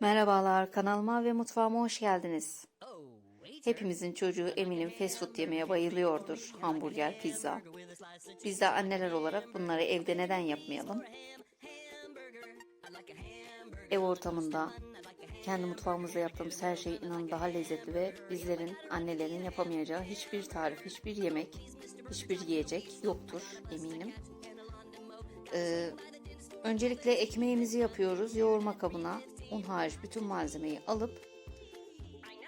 Merhabalar, kanalıma ve mutfağıma hoş geldiniz. Hepimizin çocuğu eminim fast food yemeye bayılıyordur. Hamburger, pizza. Biz de anneler olarak bunları evde neden yapmayalım? Ev ortamında kendi mutfağımızda yaptığımız her şey inanın daha lezzetli ve bizlerin, annelerin yapamayacağı hiçbir tarif, hiçbir yemek, hiçbir yiyecek yoktur eminim. Ee, öncelikle ekmeğimizi yapıyoruz. Yoğurma kabına un hariç bütün malzemeyi alıp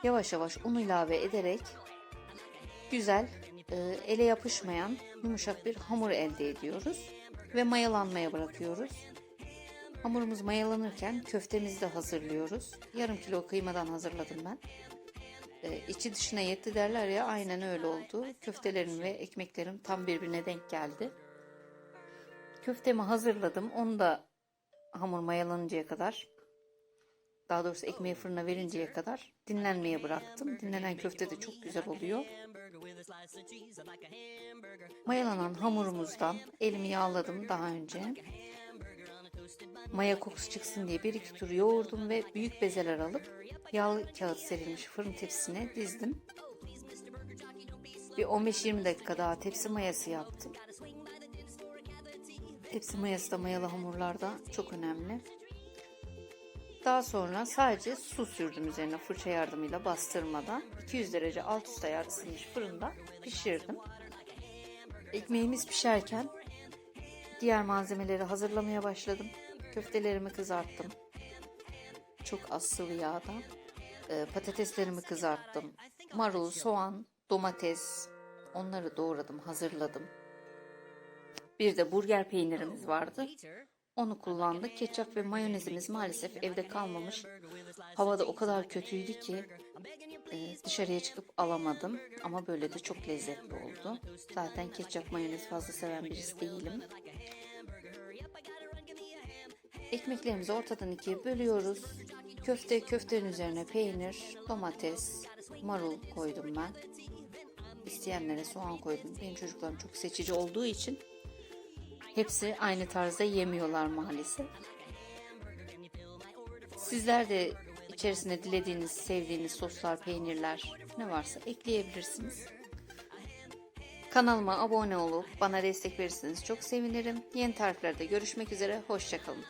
yavaş yavaş un ilave ederek güzel e, ele yapışmayan yumuşak bir hamur elde ediyoruz ve mayalanmaya bırakıyoruz. Hamurumuz mayalanırken köftemizi de hazırlıyoruz. Yarım kilo kıymadan hazırladım ben. E, içi dışına yetti derler ya aynen öyle oldu. Köftelerim ve ekmeklerim tam birbirine denk geldi. Köftemi hazırladım. Onu da hamur mayalanıncaya kadar daha doğrusu ekmeği fırına verinceye kadar dinlenmeye bıraktım. Dinlenen köfte de çok güzel oluyor. Mayalanan hamurumuzdan elimi yağladım daha önce. Maya kokusu çıksın diye bir iki tur yoğurdum ve büyük bezeler alıp yağlı kağıt serilmiş fırın tepsisine dizdim. Bir 15-20 dakika daha tepsi mayası yaptım. Tepsi mayası da mayalı hamurlarda çok önemli. Daha sonra sadece su sürdüm üzerine fırça yardımıyla bastırmadan 200 derece alt üst ayar ısınmış fırında pişirdim. Ekmeğimiz pişerken diğer malzemeleri hazırlamaya başladım. Köftelerimi kızarttım. Çok az sıvı yağda. Ee, patateslerimi kızarttım. Marul, soğan, domates onları doğradım, hazırladım. Bir de burger peynirimiz vardı. Onu kullandık. Ketçap ve mayonezimiz maalesef evde kalmamış. Havada o kadar kötüydü ki e, dışarıya çıkıp alamadım. Ama böyle de çok lezzetli oldu. Zaten ketçap mayonez fazla seven birisi değilim. Ekmeklerimizi ortadan ikiye bölüyoruz. Köfte, köftenin üzerine peynir, domates, marul koydum ben. İsteyenlere soğan koydum. Benim çocuklarım çok seçici olduğu için Hepsi aynı tarzda yemiyorlar maalesef. Sizler de içerisine dilediğiniz, sevdiğiniz soslar, peynirler ne varsa ekleyebilirsiniz. Kanalıma abone olup bana destek verirseniz çok sevinirim. Yeni tariflerde görüşmek üzere, hoşçakalın.